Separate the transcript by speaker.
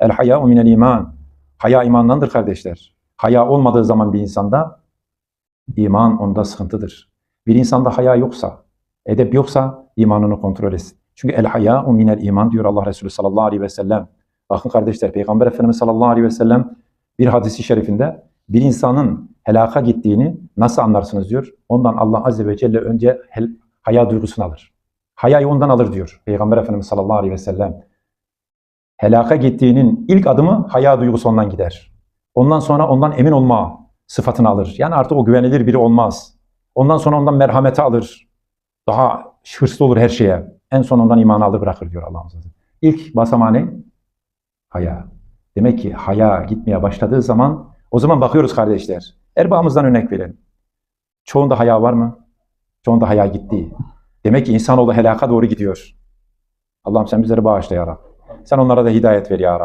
Speaker 1: El haya minel iman. Haya imandandır kardeşler. Haya olmadığı zaman bir insanda iman onda sıkıntıdır. Bir insanda haya yoksa, edep yoksa imanını kontrol etsin. Çünkü el haya minel iman diyor Allah Resulü sallallahu aleyhi ve sellem. Bakın kardeşler Peygamber Efendimiz sallallahu aleyhi ve sellem bir hadisi şerifinde bir insanın helaka gittiğini nasıl anlarsınız diyor. Ondan Allah azze ve celle önce hel- haya duygusunu alır. Hayayı ondan alır diyor Peygamber Efendimiz sallallahu aleyhi ve sellem. Helaka gittiğinin ilk adımı haya duygusu ondan gider. Ondan sonra ondan emin olma sıfatını alır. Yani artık o güvenilir biri olmaz. Ondan sonra ondan merhameti alır. Daha hırslı olur her şeye. En son ondan imanı alır bırakır diyor Allah'ımız. İlk basamağı ne? Haya. Demek ki haya gitmeye başladığı zaman o zaman bakıyoruz kardeşler. Erbağımızdan örnek verelim. Çoğunda haya var mı? Çoğunda haya gitti. Demek ki insanoğlu helaka doğru gidiyor. Allah'ım sen bizleri bağışla ya Rabbi. Sen onlara da hidayet ver ya Rabbi.